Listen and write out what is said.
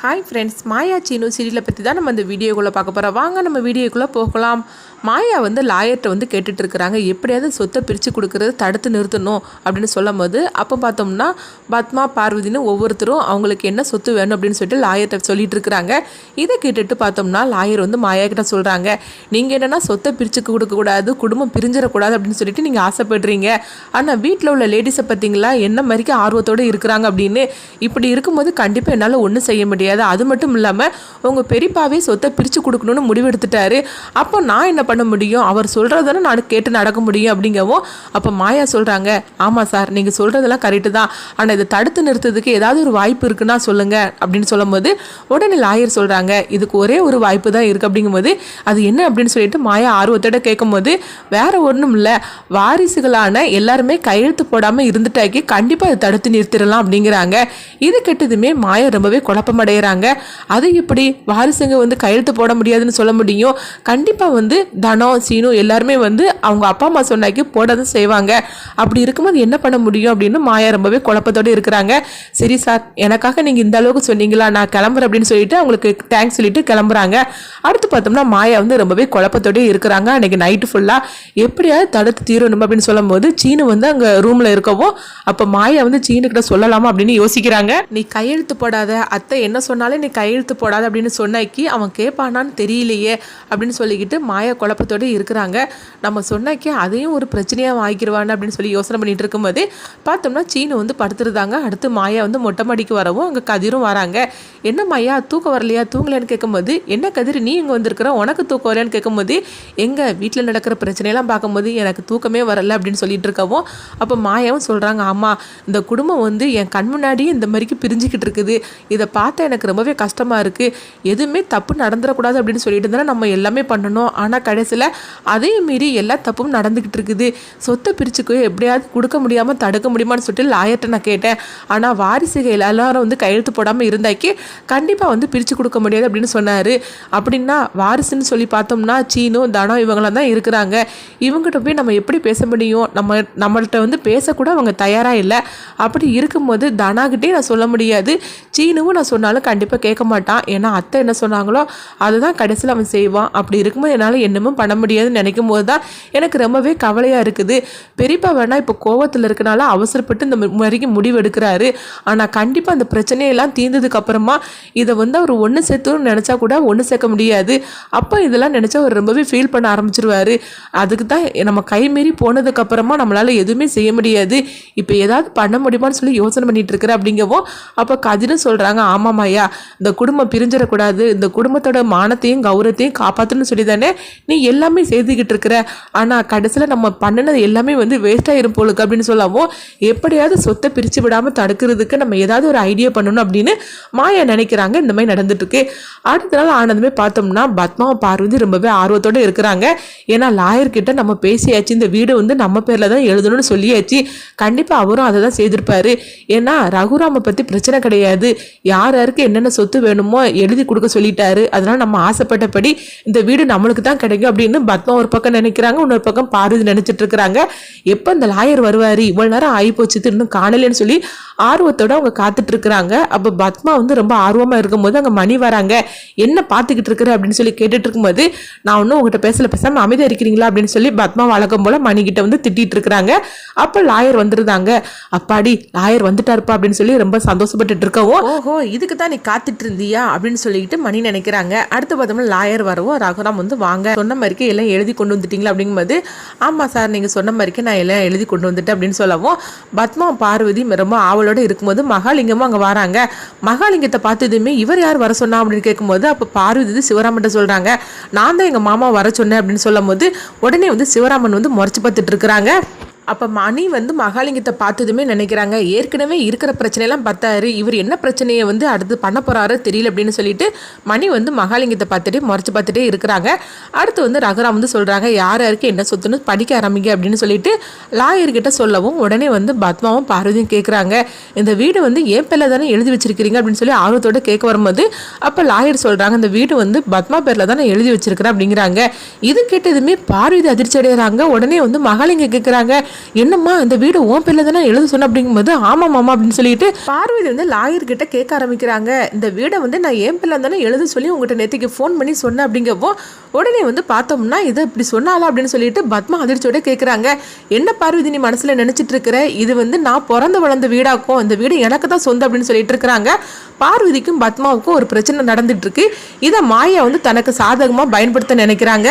Hi friends மாயா சீனு சீரியலை பற்றி தான் நம்ம இந்த வீடியோக்குள்ளே பார்க்க போகிறோம் வாங்க நம்ம வீடியோக்குள்ளே போகலாம். மாயா வந்து லாயர்கிட்ட வந்து கேட்டுட்டு இருக்கிறாங்க. எப்படியாவது சொத்தை பிரித்து கொடுக்கறது தடுத்து நிறுத்தணும் அப்படின்னு சொல்லும் போது அப்போ பார்த்தோம்னா பத்மா பார்வதினு ஒவ்வொருத்தரும் அவங்களுக்கு என்ன சொத்து வேணும் அப்படின்னு சொல்லிட்டு லாயர்கிட்ட சொல்லிட்டு இருக்கிறாங்க. இதை கேட்டுட்டு பார்த்தோம்னா லாயர் வந்து மாயா கிட்ட சொல்கிறாங்க நீங்கள் என்னென்னா சொத்தை பிரித்து கொடுக்கக்கூடாது குடும்பம் பிரிஞ்சிடக்கூடாது அப்படின்னு சொல்லிட்டு நீங்கள் ஆசைப்படுறீங்க. ஆனால் வீட்டில் உள்ள லேடிஸை பார்த்தீங்களா என்ன மாதிரிக்கு ஆர்வத்தோடு இருக்கிறாங்க அப்படின்னு. இப்படி இருக்கும்போது கண்டிப்பாக என்னால் ஒன்றும் செய்ய முடியாது. அது மட்டும் இல்லாமல் உங்கள் பெரியப்பாவே சொத்தை பிரித்து கொடுக்கணும்னு முடிவெடுத்துட்டாரு. அப்போ நான் என்ன பண்ண முடியும்? அவர் சொல்கிறதானே நான் கேட்டு நடக்க முடியும் அப்படிங்கவும் அப்போ மாயா சொல்கிறாங்க ஆமாம் சார் நீங்கள் சொல்கிறதெல்லாம் கரெக்டு தான். ஆனால் இதை தடுத்து நிறுத்துறதுக்கு ஏதாவது ஒரு வாய்ப்பு இருக்குன்னா சொல்லுங்கள் அப்படின்னு சொல்லும்போது உடனே லாயர் சொல்கிறாங்க இதுக்கு ஒரே ஒரு வாய்ப்பு தான் இருக்குது அப்படிங்கும்போது அது என்ன அப்படின்னு சொல்லிட்டு மாயா ஆர்வத்தோட கேட்கும்போது வேற ஒன்றும் இல்லை. வாரிசுகளான எல்லாருமே கையெழுத்து போடாமல் இருந்துட்டாக்கி கண்டிப்பாக அதை தடுத்து நிறுத்திடலாம். அப்படிங்கிறாங்க. இது கெட்டதுமே மாயா ரொம்பவே செய்கிறாங்க அது எப்படி வாரிசுங்க வந்து கையெழுத்து போட முடியாதுன்னு சொல்ல முடியும்? கண்டிப்பாக வந்து தனம் சீனு எல்லாருமே வந்து அவங்க அப்பா அம்மா சொன்னாக்கி போட தான் செய்வாங்க. அப்படி இருக்கும்போது என்ன பண்ண முடியும் அப்படின்னு மாயா ரொம்பவே குழப்பத்தோடு இருக்கிறாங்க. சரி சார் எனக்காக நீங்கள் இந்த அளவுக்கு சொன்னீங்களா? நான் கிளம்புறேன் அப்படின்னு சொல்லிட்டு அவங்களுக்கு தேங்க்ஸ் சொல்லிட்டு கிளம்புறாங்க. அடுத்து பார்த்தோம்னா மாயா வந்து ரொம்பவே குழப்பத்தோடயே இருக்கிறாங்க. அன்னைக்கு நைட்டு ஃபுல்லாக எப்படியாவது தடுத்து தீரணும் அப்படின்னு சொல்லும்போது சீனு வந்து அங்கே ரூமில் இருக்கவும் அப்போ மாயா வந்து சீனுக்கிட்ட சொல்லலாமா அப்படின்னு யோசிக்கிறாங்க. நீ கையெழுத்து போடாத அத்தை என்ன சொன்னாலும் நீ கையெழுத்து போடாது அப்படின்னு சொன்னாக்கி அவன் கேட்பானான்னு தெரியலையே அப்படின்னு சொல்லிக்கிட்டு மாயா குழப்பத்தோடு இருக்கிறாங்க. நம்ம சொன்னாக்கி அதையும் ஒரு பிரச்சனையாக வாங்கிடுவான்னு அப்படின்னு சொல்லி யோசனை பண்ணிகிட்டு இருக்கும்போது பார்த்தோம்னா சீனு வந்து படுத்துருந்தாங்க. அடுத்து மாயா வந்து மொட்டை மாடிக்கு வரவும் அங்கே கதிரும் வராங்க. என்ன மாயா தூக்கம் வரலையா? தூங்கலையான்னு கேட்கும்போது என்ன கதிர் நீ இங்கே வந்திருக்கிற? உனக்கு தூக்கம் வரலையான்னு கேட்கும்போது எங்கள் வீட்டில் நடக்கிற பிரச்சனையெல்லாம் பார்க்கும்போது எனக்கு தூக்கமே வரல அப்படின்னு சொல்லிட்டு இருக்கவும் அப்போ மாயாவும் சொல்கிறாங்க ஆமாம் இந்த குடும்பம் வந்து என் கண் முன்னாடியே இந்த மாதிரிக்கு பிரிஞ்சுக்கிட்டு இருக்குது. இதை பார்த்தா எனக்கு எனக்கு ரொம்பவே கஷ்டமாக இருக்குது எதுவுமே தப்பு நடந்துடக்கூடாது அப்படின்னு சொல்லிட்டு தானே நம்ம எல்லாமே பண்ணணும். ஆனால் கடைசியில் அதையும் மீறி எல்லா தப்பும் நடந்துக்கிட்டு இருக்குது. சொத்தை பிரிச்சுக்கு எப்படியாவது கொடுக்க முடியாமல் தடுக்க முடியுமான்னு சொல்லிட்டு லாயர்கிட்ட நான் கேட்டேன். ஆனால் வாரிசுகள் எல்லாரும் வந்து கையெழுத்து போடாமல் இருந்தாக்கி கண்டிப்பாக வந்து பிரித்து கொடுக்க முடியாது அப்படின்னு சொன்னார். அப்படின்னா வாரிசுன்னு சொல்லி பார்த்தோம்னா சீனும் தனம் இவங்களாம் தான் இருக்கிறாங்க. இவங்ககிட்ட போய் நம்ம எப்படி பேச முடியும்? நம்ம நம்மள்கிட்ட வந்து பேசக்கூட அவங்க தயாராக இல்லை. அப்படி இருக்கும்போது தனாகிட்டே நான் சொல்ல முடியாது. சீனுவும் நான் சொன்னாலும் கண்டிப்பாக கேட்க மாட்டான். ஏன்னா அத்தை என்ன சொன்னாங்களோ அதுதான் கடைசியில் அவன் செய்வான். அப்படி இருக்கும்போது என்னால் என்னமும் பண்ண முடியாதுன்னு நினைக்கும் போது தான் எனக்கு ரொம்பவே கவலையாக இருக்குது. பெரியப்பா வேணா இப்போ கோவத்தில் இருக்கனால அவசரப்பட்டு இந்த வரைக்கும் முடிவு எடுக்கிறாரு ஆனால் கண்டிப்பாக அந்த பிரச்சனையெல்லாம் தீர்ந்ததுக்கு அப்புறமா இதை வந்து அவர் ஒன்று சேர்த்துன்னு நினச்சா கூட ஒன்று சேர்க்க முடியாது. அப்போ இதெல்லாம் நினச்சா அவர் ரொம்பவே ஃபீல் பண்ண ஆரம்பிச்சிருவாரு. அதுக்கு தான் நம்ம கை மீறி நம்மளால் எதுவுமே செய்ய முடியாது. இப்போ ஏதாவது பண்ண முடியுமான்னு சொல்லி யோசனை பண்ணிட்டு இருக்கிற அப்படிங்கவும் அப்போ கதிரும் சொல்கிறாங்க இல்லையா? இந்த குடும்பம் பிரிஞ்சிடக்கூடாது. இந்த குடும்பத்தோட மானத்தையும் கௌரவத்தையும் காப்பாற்றணும்னு சொல்லி தானே நீ எல்லாமே செய்துக்கிட்டு இருக்கிற. ஆனால் கடைசியில் நம்ம பண்ணினது எல்லாமே வந்து வேஸ்ட் ஆயிரும் போலுக்கு அப்படின்னு சொல்லவும் எப்படியாவது சொத்தை பிரித்து விடாமல் தடுக்கிறதுக்கு நம்ம ஏதாவது ஒரு ஐடியா பண்ணணும் அப்படின்னு மாயா நினைக்கிறாங்க. இந்த மாதிரி நடந்துட்டுருக்கு. அடுத்த நாள் ஆனதுமே பார்த்தோம்னா பத்மாவும் பார்வதி ரொம்பவே ஆர்வத்தோடு இருக்கிறாங்க. ஏன்னா லாயர்கிட்ட நம்ம பேசியாச்சு. இந்த வீடு வந்து நம்ம பேரில் தான் எழுதணும்னு சொல்லியாச்சு. கண்டிப்பாக அவரும் அதை தான் செய்திருப்பாரு. ஏன்னா ரகுராமை பற்றி பிரச்சனை கிடையாது. யார் யாருக்கு என்னென்ன சொத்து வேணுமோ எழுதி கொடுக்க சொல்லிட்டாரு. அதனால் நம்ம ஆசைப்பட்டபடி இந்த வீடு நம்மளுக்கு தான் கிடைக்கும் அப்படின்னு பத்மா ஒரு பக்கம் நினைக்கிறாங்க இன்னொரு பக்கம் பார்வதி நினச்சிட்டு இருக்கிறாங்க. எப்போ இந்த லாயர் வருவார்? இவ்வளோ நேரம் ஆகி போச்சு இன்னும் காணலைன்னு சொல்லி ஆர்வத்தோட அவங்க காத்துட்டு இருக்கிறாங்க. அப்போ பத்மா வந்து ரொம்ப ஆர்வமாக இருக்கும்போது அங்கே மணி வராங்க. என்ன பார்த்துக்கிட்டு இருக்கிற? அப்படின்னு சொல்லி கேட்டுட்டு இருக்கும்போது நான் ஒன்றும் உங்ககிட்ட பேசல பேசாமல் அமைதியாக இருக்கிறீங்களா? அப்படின்னு சொல்லி பத்மா வழக்கம் போல மணிக்கிட்ட வந்து திட்டிட்டு இருக்கிறாங்க. அப்போ லாயர் வந்துருந்தாங்க. அப்பாடி லாயர் வந்துட்டாருப்பா அப்படின்னு சொல்லி ரொம்ப சந்தோஷப்பட்டுட்டு இருக்கவும் ஓஹோ இதுக்கு தான் நீ காத்துட்டு இருந்தியா அப்படின்னு சொல்லிட்டு மணி நினைக்கிறாங்க. அடுத்து பார்த்தோம்னா லாயர் வரவும் ரகுராம் வந்து வாங்க. சொன்ன மாதிரிக்கு எல்லாம் எழுதி கொண்டு வந்துட்டீங்களா அப்படிங்கும்போது ஆமாம் சார் நீங்கள் சொன்ன மாதிரிக்கு நான் எல்லாம் எழுதி கொண்டு வந்துட்டேன் அப்படின்னு சொல்லவும் பத்மா பார்வதி ரொம்ப ஆவலோடு இருக்கும்போது மகாலிங்கமும் அங்கே வராங்க. மகாலிங்கத்தை பார்த்ததுமே இவர் யார் வர சொன்னா அப்படின்னு கேட்கும்போது அப்போ பார்வதி வந்து சிவராமன்ட்ட சொல்கிறாங்க நான் தான் எங்கள் மாமா வர சொன்னேன் அப்படின்னு சொல்லும் போது உடனே வந்து சிவராமன் வந்து முறைச்சு பார்த்துட்டு இருக்கிறாங்க. அப்போ மணி வந்து மகாலிங்கத்தை பார்த்ததுமே நினைக்கிறாங்க. ஏற்கனவே இருக்கிற பிரச்சனையெல்லாம் பார்த்தாரு. இவர் என்ன பிரச்சனையை வந்து அடுத்து பண்ண போகிறாரோ தெரியல அப்படின்னு சொல்லிட்டு மணி வந்து மகாலிங்கத்தை பார்த்துட்டு முறைச்சு பார்த்துட்டே இருக்கிறாங்க. அடுத்து வந்து ரகுராம் வந்து சொல்கிறாங்க யார் யாருக்கு என்ன சொத்துன்னு படிக்க ஆரம்பிங்க அப்படின்னு சொல்லிட்டு லாயர்கிட்ட சொல்லவும் உடனே வந்து பத்மாவும் பார்வதியும் கேட்குறாங்க இந்த வீடு வந்து ஏன் பேரில் தானே எழுதி வச்சிருக்கிறீங்க அப்படின்னு சொல்லி ஆர்வத்தோட கேட்க வரும்போது அப்போ லாயர் சொல்கிறாங்க இந்த வீடு வந்து பத்மா பேரில் தானே எழுதி வச்சிருக்கிறேன் அப்படிங்கிறாங்க. இது கேட்டதுமே பார்வதி அதிர்ச்சி அடைகிறாங்க உடனே வந்து மகாலிங்க கேட்குறாங்க என்னம்மா இந்த வீடு ஓம் பேர்ல தானே எழுத சொன்ன அப்படிங்கும்போது ஆமா மாமா அப்படின்னு சொல்லிட்டு பார்வதி வந்து லாயர் கிட்ட கேட்க ஆரம்பிக்கிறாங்க. இந்த வீடை வந்து நான் ஏன் பேர்ல தானே எழுத சொல்லி உங்ககிட்ட நேற்றுக்கு ஃபோன் பண்ணி சொன்னேன் அப்படிங்கப்போ உடனே வந்து பார்த்தோம்னா இதை இப்படி சொன்னாலா அப்படின்னு சொல்லிட்டு பத்மா அதிர்ச்சியோட கேட்குறாங்க என்ன பார்வதி நீ மனசில் நினச்சிட்டு இருக்கிற? இது வந்து நான் பிறந்து வளர்ந்த வீடாக்கும் இந்த வீடு எனக்கு தான் சொந்தம் அப்படின்னு சொல்லிட்டு இருக்கிறாங்க. பார்வதிக்கும் பத்மாவுக்கும் ஒரு பிரச்சனை நடந்துட்டு இருக்கு. இதை மாயா வந்து தனக்கு சாதகமாக பயன்படுத்த நினைக்கிறாங்க.